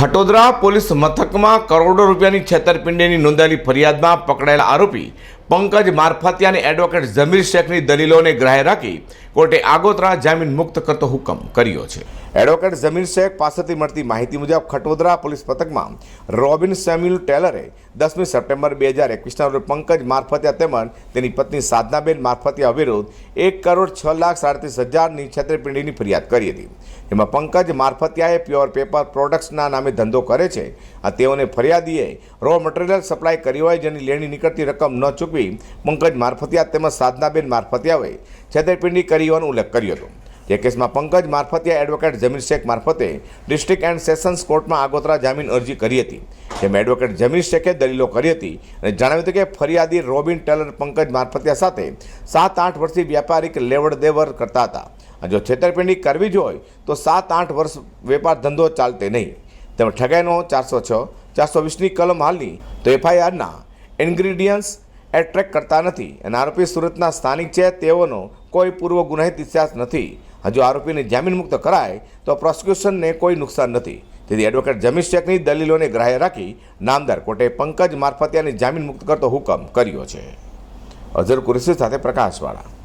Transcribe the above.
Khatodara police મથકમાં કરોડો રૂપિયાની છેતરપિંડીની નોંધાયેલી ફરિયાદમાં પકડાયેલા આરોપી પંકજ મારફતિયાની એડવોકેટ જમીર શેખની દલીલોને ગ્રાહ્ય રાખી કોર્ટે આગોતરા જામીન મુક્ત કરતો હુકમ કર્યો છે. એડવોકેટ જમીર શેખ પાસેથી મળતી માહિતી મુજબ ખટોદરા પોલીસ પથકમાં રોબિન સેમ્યુલ ટેલરે દસમી સપ્ટેમ્બર બે હજાર એકવીસના રોજ પંકજ મારફતિયા તેમજ તેની પત્ની સાધનાબેન મારફતિયા વિરુદ્ધ એક કરોડ છ લાખ સાડત્રીસ હજારની છેતરપિંડીની ફરિયાદ કરી હતી. જેમાં પંકજ મારફતિયાએ પ્યોર પેપર પ્રોડક્ટ્સના નામે ધંધો કરે છે. આ તેઓને ફરિયાદીએ રો મટીરિયલ સપ્લાય કરી હોય જેની લેણી નીકળતી રકમ ન ચૂકવી પંકજ મારફતિયા તેમજ સાધનાબેન મારફતિયાએ છેતરપિંડી કરી હોવાનો ઉલ્લેખ કર્યો હતો. જે કેસમાં પંકજ મારફતિયા એડવોકેટ જમીર શેખ મારફતે ડિસ્ટ્રિક્ટ એન્ડ સેશન્સ કોર્ટમાં આગોતરા જામીન અરજી કરી હતી. જેમાં એડવોકેટ જમીર શેખે દલીલો કરી હતી અને જણાવ્યું હતું કે ફરિયાદી રોબિન ટેલર પંકજ મારફતિયા સાથે સાત આઠ વર્ષથી વ્યાપારિક લેવડ દેવડ કરતા હતા. જો છેતરપિંડી કરવી જ હોય, તો સાત આઠ વર્ષ વેપાર ધંધો ચાલતે નહીં. તેમજ ઠગાઈનો ચારસો છ, ચારસો વીસની કલમ હાલની તો એફઆઈઆરના ઇન્ગ્રીડિયન્ટ્સ એટ્રેક કરતા નથી. અને આરોપી સુરતના સ્થાનિક છે, તેઓનો કોઈ પૂર્વ ગુનાહિત ઇતિહાસ નથી. હજુ આરોપીને જામીન મુક્ત કરાય, તો પ્રોસિક્યુશનને કોઈ નુકસાન નથી. તેથી એડવોકેટ જમીન શેખની દલીલોને ગ્રાહ્ય રાખી નામદાર કોર્ટે પંકજ મારફતિયાને જામીન મુક્ત કરતો હુકમ કર્યો છે. અઝર કુરેશી સાથે પ્રકાશવાળા.